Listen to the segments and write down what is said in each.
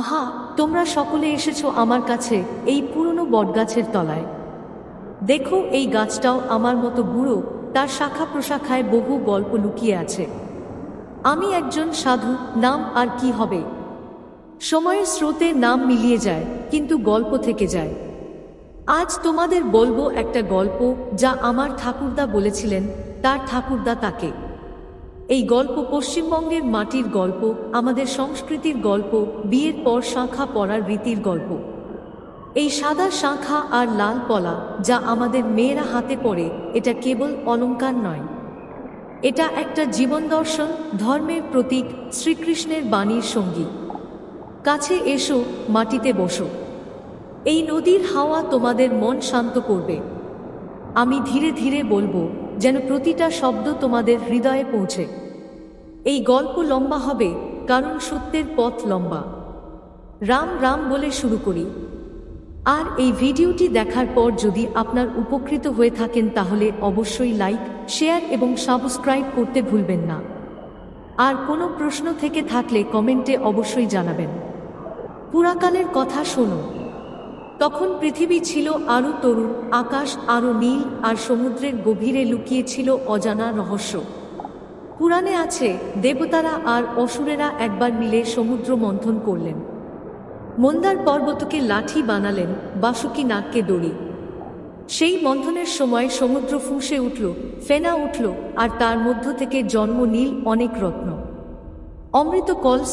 আহা, তোমরা সকলে এসেছ আমার কাছে, এই পুরনো বটগাছের তলায়। দেখো, এই গাছটাও আমার মতো বুড়ো, তার শাখা প্রশাখায় বহু গল্প লুকিয়ে আছে। আমি একজন সাধু, নাম আর কি হবে? সময়ের স্রোতে নাম মিলিয়ে যায়, কিন্তু গল্প থেকে যায়। আজ তোমাদের বলব একটা গল্প, যা আমার ঠাকুরদা বলেছিলেন, তার ঠাকুরদা তাকে। এই গল্প পশ্চিমবঙ্গের মাটির গল্প, আমাদের সংস্কৃতির গল্প, বিয়ের পর শাঁখা পড়ার রীতির গল্প। এই সাদা শাঁখা আর লাল পলা যা আমাদের মেয়েরা হাতে পড়ে, এটা কেবল অলঙ্কার নয়। এটা একটা জীবন দর্শন, ধর্মের প্রতীক, শ্রীকৃষ্ণের বাণীর সঙ্গী। কাছে এসো, মাটিতে বসো। এই নদীর হাওয়া তোমাদের মন শান্ত করবে। আমি ধীরে ধীরে বলব যেন প্রতিটা শব্দ তোমাদের হৃদয়ে পৌঁছে। এই গল্প লম্বা হবে, কারণ সত্যের পথ লম্বা। রাম রাম বলে শুরু করি। আর এই ভিডিওটি দেখার পর যদি আপনার উপকৃত হয়ে থাকেন, তাহলে অবশ্যই লাইক, শেয়ার এবং সাবস্ক্রাইব করতে ভুলবেন না। আর কোনো প্রশ্ন থেকে থাকলে কমেন্টে অবশ্যই জানাবেন। পুরাকালের কথা শোনো। তখন পৃথিবী ছিল আরও তরুণ, আকাশ আরও নীল, আর সমুদ্রের গভীরে লুকিয়ে ছিল অজানা রহস্য। পুরাণে আছে, দেবতারা আর অসুরেরা একবার মিলে সমুদ্র মন্থন করলেন। মন্দার পর্বতকে লাঠি বানালেন, বাসুকি নাককে দড়ি। সেই মন্থনের সময় সমুদ্র ফুঁসে উঠল, ফেনা উঠল, আর তার মধ্য থেকে জন্ম নীল অনেক রত্ন। অমৃত কলস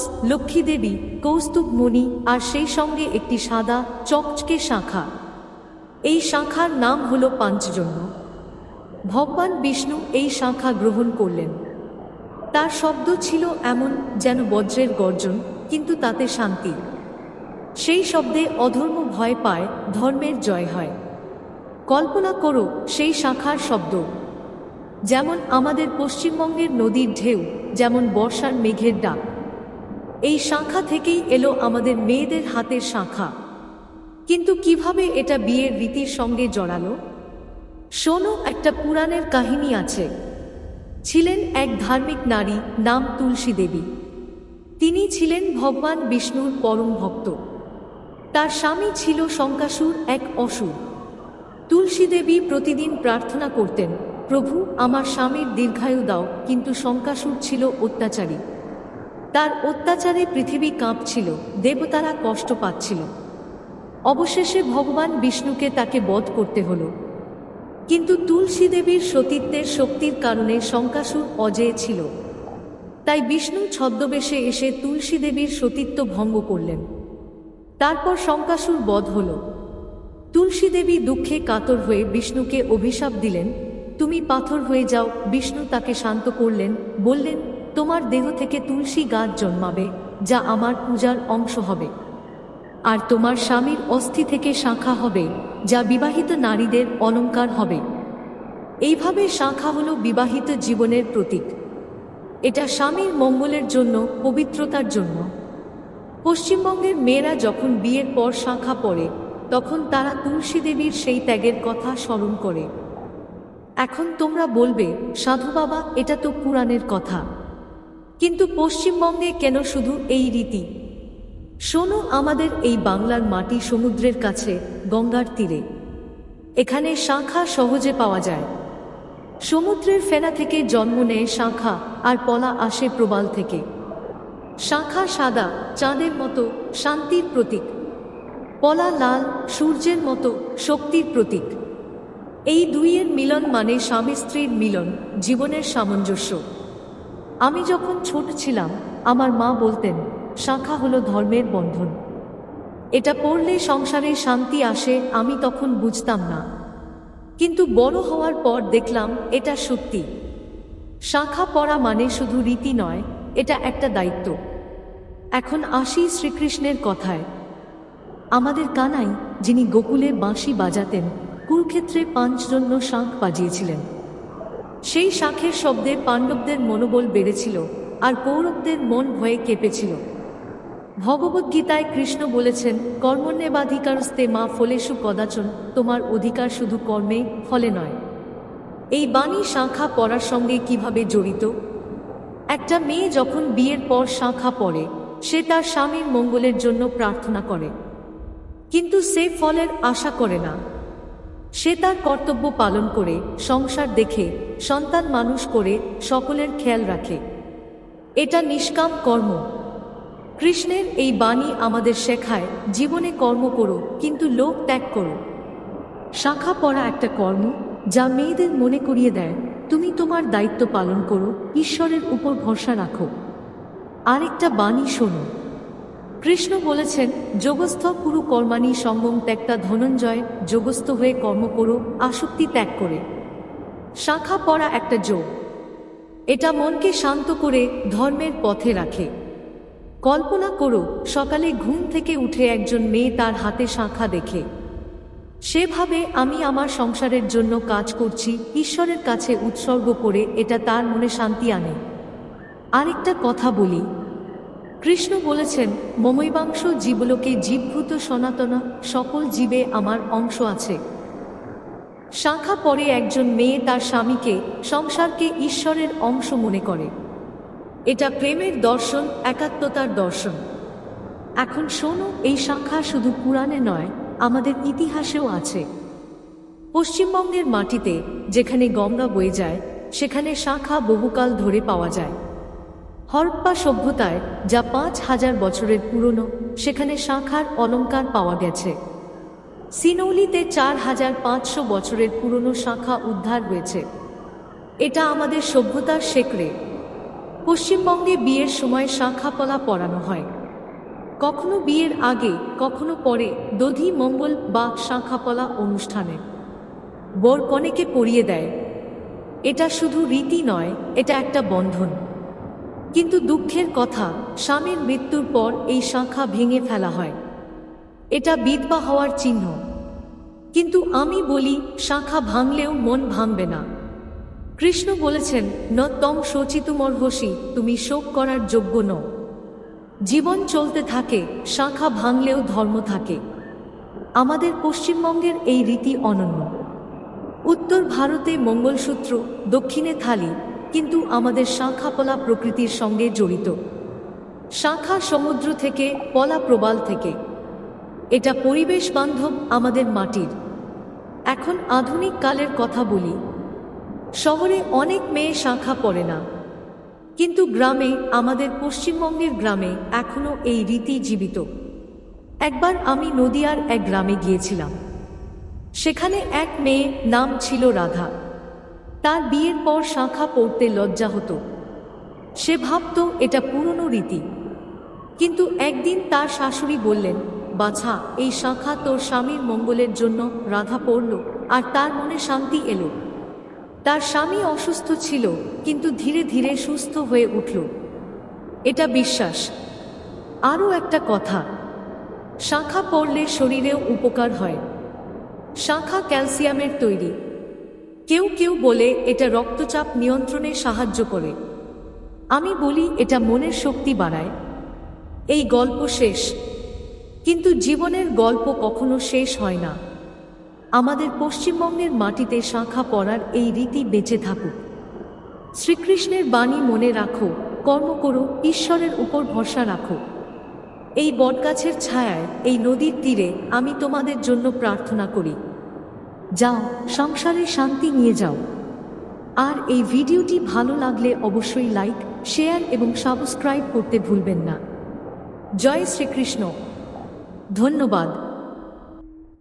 কৌস্তুভ মণি আর সেই সঙ্গে একটি সাদা, চকচকে শাখা। এই শাখার নাম হল পাঞ্চজন্য। ভগবান বিষ্ণু এই শাখা গ্রহণ করলেন। তার শব্দ ছিল এমন যেন বজ্রের গর্জন, কিন্তু তাতে শান্তি। সেই শব্দে অধর্ম ভয় পায়, ধর্মের জয় হয়। কল্পনা করো সেই শাখার শব্দ। যেমন আমাদের পশ্চিমবঙ্গের নদীর ঢেউ যেমন বর্ষার মেঘের ডাক। এই শাখা থেকেই এলো আমাদের মেয়েদের হাতের শাখা। কিন্তু কীভাবে এটা বিয়ের রীতির সঙ্গে জড়ালো? শোনো, একটা পুরাণের কাহিনী আছে। ছিলেন এক ধার্মিক নারী, নাম তুলসী দেবী। তিনি ছিলেন ভগবান বিষ্ণুর পরম ভক্ত। তার স্বামী ছিল শঙ্কাসুর এক অসুর। তুলসী দেবী প্রতিদিন প্রার্থনা করতেন। প্রভু, আমার স্বামীর দীর্ঘায়ু দাও, কিন্তু শঙ্কাসুর ছিল অত্যাচারী। তার অত্যাচারে পৃথিবী কাঁপছিল, দেবতারা কষ্ট পাচ্ছিল। অবশেষে ভগবান বিষ্ণুকে তাকে বধ করতে হল। কিন্তু তুলসী দেবীর সতীত্বের শক্তির কারণে শঙ্কাসুর অজেয় ছিল। তাই বিষ্ণু ছদ্মবেশে এসে তুলসী দেবীর সতীত্ব ভঙ্গ করলেন। তারপর শঙ্কাসুর বধ হল। তুলসী দেবী দুঃখে কাতর হয়ে বিষ্ণুকে অভিশাপ দিলেন তুমি পাথর হয়ে যাও, বিষ্ণু তাকে শান্ত করলেন, বললেন, তোমার দেহ থেকে তুলসী গাছ জন্মাবে, যা আমার পূজার অংশ হবে। আর তোমার স্বামীর অস্থি থেকে শাখা হবে, যা বিবাহিত নারীদের অলঙ্কার হবে। এইভাবে শাখা হলো বিবাহিত জীবনের প্রতীক। এটা স্বামীর মঙ্গলের জন্য, পবিত্রতার জন্য। পশ্চিমবঙ্গের মেয়েরা যখন বিয়ের পর শাখা পড়ে তখন তারা তুলসী দেবীর সেই ত্যাগের কথা স্মরণ করে। এখন তোমরা বলবে, সাধু বাবা, এটা তো পুরাণের কথা। কিন্তু পশ্চিমবঙ্গে কেন শুধু এই রীতি? শোনো আমাদের এই বাংলার মাটি সমুদ্রের কাছে, গঙ্গার তীরে। এখানে শাখা সহজে পাওয়া যায়। সমুদ্রের ফেনা থেকে জন্ম নেয় শাখা, আর পলা আসে প্রবাল থেকে। শাখা সাদা, চাঁদের মতো, শান্তির প্রতীক। পলা লাল, সূর্যের মতো, শক্তির প্রতীক। এই দুইয়ের মিলন মানে স্বামী স্ত্রীর মিলন, জীবনের সামঞ্জস্য। আমি যখন ছোট ছিলাম, আমার মা বলতেন, শাখা হলো ধর্মের বন্ধন। এটা পড়লে সংসারে শান্তি আসে, আমি তখন বুঝতাম না। কিন্তু বড় হওয়ার পর দেখলাম, এটা সত্যি। শাখা পড়া মানে শুধু রীতি নয়, এটা একটা দায়িত্ব। এখন আসি শ্রীকৃষ্ণের কথায়। আমাদের কানাই, যিনি গোকুলে বাঁশি বাজাতেন কুরুক্ষেত্রে পাঁচজন্য শাঁখ বাজিয়েছিলেন। সেই শাঁখের শব্দে পাণ্ডবদের মনোবল বেড়েছিল আর কৌরবদের মন ভয়ে কেঁপেছিল। ভগবদ্গীতায় কৃষ্ণ বলেছেন কর্মণ্যেবাধিকারস্তে মা ফলেশু কদাচন, তোমার অধিকার শুধু কর্মে, ফলে নয়। এই বাণী শাঁখা পড়ার সঙ্গে কীভাবে জড়িত? একটা মেয়ে যখন বিয়ের পর শাঁখা পড়ে, সে তার স্বামীর মঙ্গলের জন্য প্রার্থনা করে। কিন্তু সে ফলের আশা করে না। সে তার কর্তব্য পালন করে, সংসার দেখে, সন্তান মানুষ করে, সকলের খেয়াল রাখে। এটা নিষ্কাম কর্ম। কৃষ্ণের এই বাণী আমাদের শেখায়, জীবনে কর্ম করো, কিন্তু লোক ত্যাগ করো। শাখা পড়া একটা কর্ম, যা মেয়েদের মনে করিয়ে দেয়, তুমি তোমার দায়িত্ব পালন করো, ঈশ্বরের উপর ভরসা রাখো। আরেকটা বাণী শোনো। কৃষ্ণ বলেছেন, যোগস্থ পুরু কর্মাণী সঙ্গম ত্যাগটা ধনঞ্জয়, যোগস্থ হয়ে কর্ম করো, আসক্তি ত্যাগ করে। শাখা পড়া একটা যোগ। এটা মনকে শান্ত করে ধর্মের পথে রাখে। কল্পনা করো, সকালে ঘুম থেকে উঠে একজন মেয়ে তার হাতে শাখা দেখে। সেভাবে আমি আমার সংসারের জন্য কাজ করছি, ঈশ্বরের কাছে উৎসর্গ করে এটা তার মনে শান্তি আনে। আরেকটা কথা বলি কৃষ্ণ বলেছেন, মমৈবাংশ জীবলোকে জীবভূত সনাতনা, সকল জীবে আমার অংশ আছে। শাখা পরে একজন মেয়ে তার স্বামীকে সংসারকে ঈশ্বরের অংশ মনে করে। এটা প্রেমের দর্শন, একাত্মতার দর্শন। এখন শোনো, এই শাখা শুধু পুরাণে নয়, আমাদের ইতিহাসেও আছে। পশ্চিমবঙ্গের মাটিতে, যেখানে গঙ্গা বয়ে যায়, সেখানে শাখা বহুকাল ধরে পাওয়া যায়। হরপ্পা সভ্যতায়, যা পাঁচ হাজার বছরের পুরনো, সেখানে শাখার অলংকার পাওয়া গেছে। সিনৌলিতে চার হাজার পাঁচশো বছরের পুরনো শাখা উদ্ধার হয়েছে। এটা আমাদের সভ্যতার শেকড়ে পশ্চিমবঙ্গে বিয়ের সময় শাখাপলা পরানো হয়। কখনো বিয়ের আগে, কখনো পরে দধি, মঙ্গল বা শাখাপলা অনুষ্ঠানে। বর কনেকে পরিয়ে দেয়। এটা শুধু রীতি নয়, এটা একটা বন্ধন। কিন্তু দুঃখের কথা, স্বামীর মৃত্যুর পর এই শাখা ভেঙে ফেলা হয়। এটা বিধবা হওয়ার চিহ্ন। কিন্তু আমি বলি, শাখা ভাঙলেও মন ভাঙবে না। কৃষ্ণ বলেছেন, ন তম শোচিতুমর্হসী তুমি শোক করার যোগ্য নও। জীবন চলতে থাকে, শাখা ভাঙলেও ধর্ম থাকে। আমাদের পশ্চিমবঙ্গের এই রীতি অনন্য। উত্তর ভারতে মঙ্গলসূত্র, দক্ষিণে থালি কিন্তু আমাদের শাখাপলা প্রকৃতির সঙ্গে জড়িত। শাখা সমুদ্র থেকে, পলা প্রবাল থেকে। এটা পরিবেশ বান্ধব আমাদের মাটির। এখন আধুনিক কালের কথা বলি। শহরে অনেক মেয়ে শাখা পড়ে না। কিন্তু গ্রামে, আমাদের পশ্চিমবঙ্গের গ্রামে এখনও এই রীতি জীবিত। একবার আমি নদিয়ার এক গ্রামে গিয়েছিলাম। সেখানে এক মেয়ে নাম ছিল রাধা। তার বিয়ের পর শাখা পড়তে লজ্জা হতো। সে ভাবত এটা পুরনো রীতি। কিন্তু একদিন তার শাশুড়ি বললেন, বাছা, এই শাখা তোর স্বামীর মঙ্গলের জন্য রাধা পড়ল আর তার মনে শান্তি এলো। তার স্বামী অসুস্থ ছিল, কিন্তু ধীরে ধীরে সুস্থ হয়ে উঠল। এটা বিশ্বাস। আরও একটা কথা। শাখা পড়লে শরীরেও উপকার হয়। শাখা ক্যালসিয়ামের তৈরি। কেউ কেউ বলে এটা রক্তচাপ নিয়ন্ত্রণে সাহায্য করে। আমি বলি এটা মনের শক্তি বাড়ায়। এই গল্প শেষ। কিন্তু জীবনের গল্প কখনো শেষ হয় না। আমাদের পশ্চিমবঙ্গের মাটিতে শাখা পড়ার এই রীতি বেঁচে থাকুক। শ্রীকৃষ্ণের বাণী মনে রাখো, কর্ম করো, ঈশ্বরের উপর ভরসা রাখো। এই বটগাছের ছায়ায়, এই নদীর তীরে আমি তোমাদের জন্য প্রার্থনা করি। যাও, সংসারে শান্তি নিয়ে যাও। আর এই ভিডিওটি ভালো লাগলে অবশ্যই লাইক শেয়ার এবং সাবস্ক্রাইব করতে ভুলবেন না। জয় শ্রীকৃষ্ণ। ধন্যবাদ।